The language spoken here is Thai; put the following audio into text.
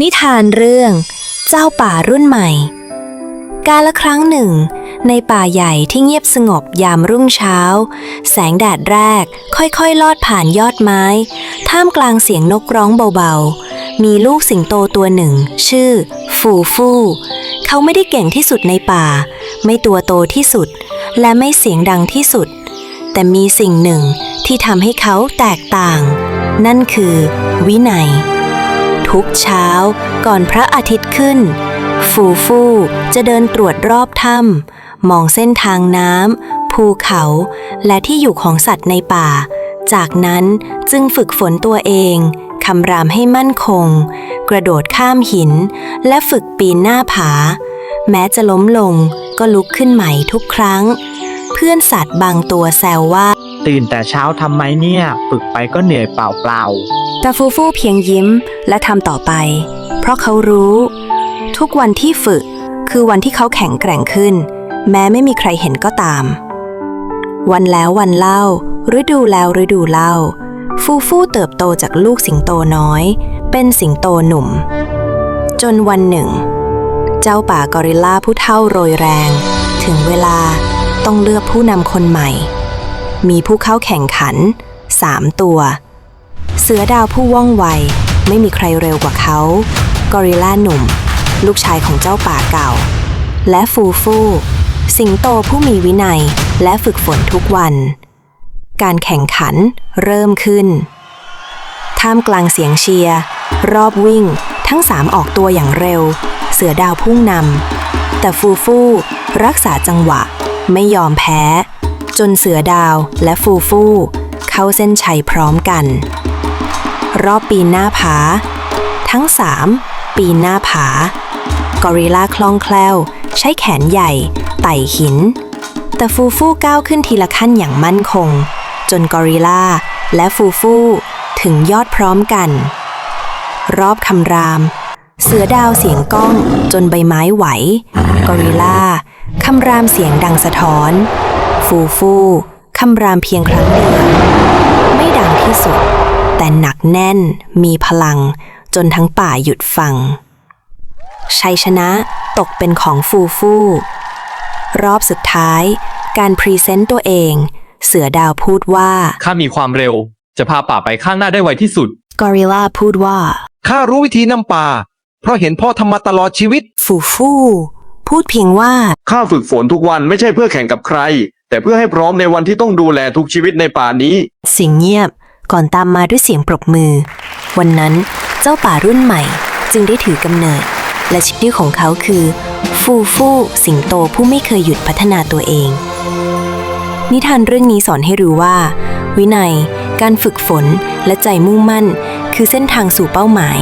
นิทานเรื่อง เจ้าป่ารุ่นใหม่ กาละครั้งหนึ่ง ในป่าใหญ่ที่เงียบสงบยามรุ่งเช้า แสงแดดแรกค่อยๆ ลอดผ่านยอดไม้ ท่ามกลางเสียงนกร้องเบาๆ มีลูกสิงโตตัวหนึ่ง ชื่อ ฟูฟูเขาไม่ได้เก่งที่สุดในป่า ไม่ตัวโตที่สุด และไม่เสียงดังที่สุด แต่มีสิ่งหนึ่งที่ทำให้เขาแตกต่าง นั่นคือ วินัย ทุกเช้าก่อนพระอาทิตย์ขึ้น ฟูฟูจะเดินตรวจรอบถ้ำมองเส้นทางน้ำภูเขา และที่อยู่ของสัตว์ในป่า จากนั้นจึงฝึกฝนตัวเองคำรามให้มั่นคง กระโดดข้ามหิน และฝึกปีนหน้าผา แม้จะล้มลงก็ลุกขึ้นใหม่ทุกครั้ง เพื่อนสัตว์บางตัวแซวว่า ตื่นแต่เช้าทำไมเนี่ย ฝึกไปก็เหนื่อยเปล่า แต่ฟูฟูเพียงยิ้มและทำต่อไป เพราะเขารู้ ทุกวันที่ฝึกคือวันที่เขาแข็งแกร่งขึ้น แม้ไม่มีใครเห็นก็ตาม วันแล้ววันเล่าฤดูแล้วฤดูเล่า ฟูฟูเติบโตจากลูกสิงโตน้อย เป็นสิงโตหนุ่ม จนวันหนึ่ง เจ้าป่ากอริลลาผู้เท่าโรยแรง ถึงเวลาต้องเลือกผู้นำคนใหม่ มีผู้เข้าแข่งขันสามตัว สือดาวผู้ว่องไว ไม่มีใครเร็วกว่าเขา กอริลลาหนุ่ม ลูกชายของเจ้าป่าเก่า และฟูฟู สิงโตผู้มีวินัยและฝึกฝนทุกวัน การแข่งขันเริ่มขึ้น ท่ามกลางเสียงเชียร์ รอบวิ่ง ทั้งสามออกตัวอย่างเร็ว เสือดาวพุ่งนำแต่ฟูฟูรักษาจังหวะ ไม่ยอมแพ้ จนเสือดาวและฟูฟู เข้าเส้นชัยพร้อมกัน รอบปีนหน้าผา ทั้งสามปีนหน้าผา กอริลลาคล่องแคล่ว ใช้แขนใหญ่ ไต่หิน แต่ฟูฟูก้าวขึ้นทีละขั้นอย่างมั่นคง จนกอริลลาและฟูฟูถึงยอดพร้อมกัน รอบคำราม เสือดาวเสียงก้องจนใบไม้ไหว กอริลลาคำรามเสียงดังสะท้อน ฟูฟูคำรามเพียงครั้งเดียวไม่ดังที่สุด แต่หนักแน่นมีพลังจนทั้งป่าหยุดฟัง ชัยชนะตกเป็นของฟูฟูรอบสุดท้าย การพรีเซนต์ตัวเอง เสือดาวพูดว่าๆข้ามีความเร็ว จะพาป่าไปข้างหน้าได้ไวที่สุด กอริลลาพูดว่า ข้ารู้วิธีนำป่า เพราะเห็นพ่อทำมาตลอดชีวิต ฟูฟูพูดเพียงว่า ข้าฝึกฝนทุกวันไม่ใช่เพื่อแข่งกับใคร แต่เพื่อให้พร้อมในวันที่ต้องดูแลทุกชีวิตในป่านี้เสียงเงียบ ก่อนตามมาด้วยเสียงปรบมือ วันนั้นเจ้าป่ารุ่นใหม่จึงได้ถือกำเนิด และชื่อของเขาคือ ฟูฟูสิงโตผู้ไม่เคยหยุดพัฒนาตัวเอง นิทานเรื่องนี้สอนให้รู้ว่า วินัย การฝึกฝนและใจมุ่งมั่น คือเส้นทางสู่เป้าหมาย